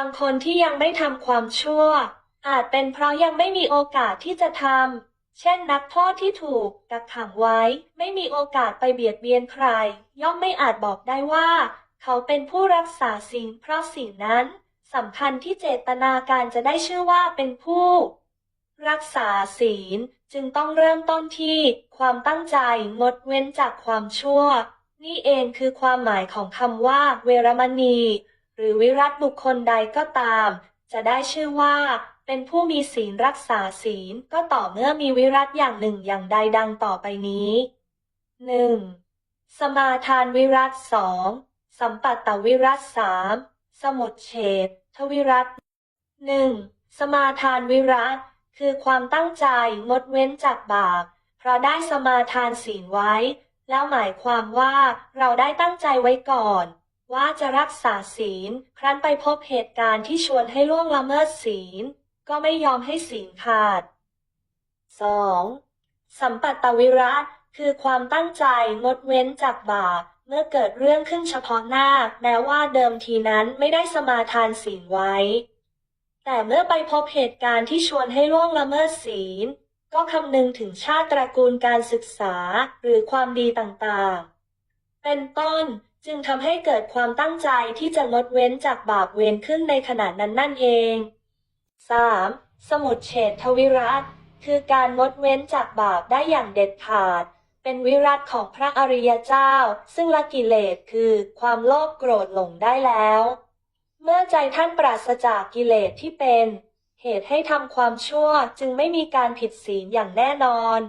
างคนที่ยังไม่ทำความชั่ว อาจเป็นเพราะยังไม่มีโอกาสที่จะทำ เช่นนักโทษที่ถูกกักขังไว้ ไม่มีโอกาสไปเบียดเบียนใคร ย่อมไม่อาจบอกได้ว่า เขาเป็นผู้รักษาศีลเพราะสิ่งนั้นสำคัญที่เจตนาการจะได้ชื่อว่าเป็นผู้ รักษาศีลจึงต้องเริ่มต้นที่ความตั้งใจงดเว้นจากความชั่ว นี่เองคือความหมายของคำว่า เวรมณี หรือวิรัตบุคคลใดก็ตาม จะได้ชื่อว่า เป็นผู้มีศีลรักษาศีลก็ต่อเมื่อมีวิรัตอย่างหนึ่งอย่างใดดังต่อไปนี้ 1. สมาทานวิรัตสองสัมปัตตวิรัตสามสมุดเฉดทวิรัตหนึ่งสมาทานวิรัตคือความตั้งใจงดเว้นจากบาปเพราะได้สมาทานศีลไว้ แล้วหมายความว่าเราได้ตั้งใจไว้ก่อน ว่าจะรักษาศีล ครั้นไปพบเหตุการณ์ที่ชวนให้ล่วงละเมิดศีล ก็ไม่ยอมให้ศีลขาด 2. สัมปัตตวิรัตคือความตั้งใจงดเว้นจากบาปเมื่อเกิดเรื่องขึ้นเฉพาะหน้า แม้ว่าเดิมทีนั้นไม่ได้สมาทานศีลไว้ แต่เมื่อไปพบเหตุการณ์ที่ชวนให้ล่วงละเมิดศีล ก็คำนึงถึงชาติตระกูลการศึกษาหรือความดีต่างๆ เป็นต้น จึงทำให้เกิดความตั้งใจที่จะงดเว้นจากบาปเวรขึ้นในขณะนั้นนั่นเอง 3. สมุดเฉดทวิรัตคือการงดเว้นจากบาปได้อย่างเด็ดขาด เป็นวิรัตของพระอริยเจ้า ซึ่งละกิเลสคือความโลภโกรธหลงได้แล้ว เมื่อใจท่านปราศจากกิเลสที่เป็น เหตุให้ทำความชั่วจึงไม่มีการผิดศีลอย่างแน่นอน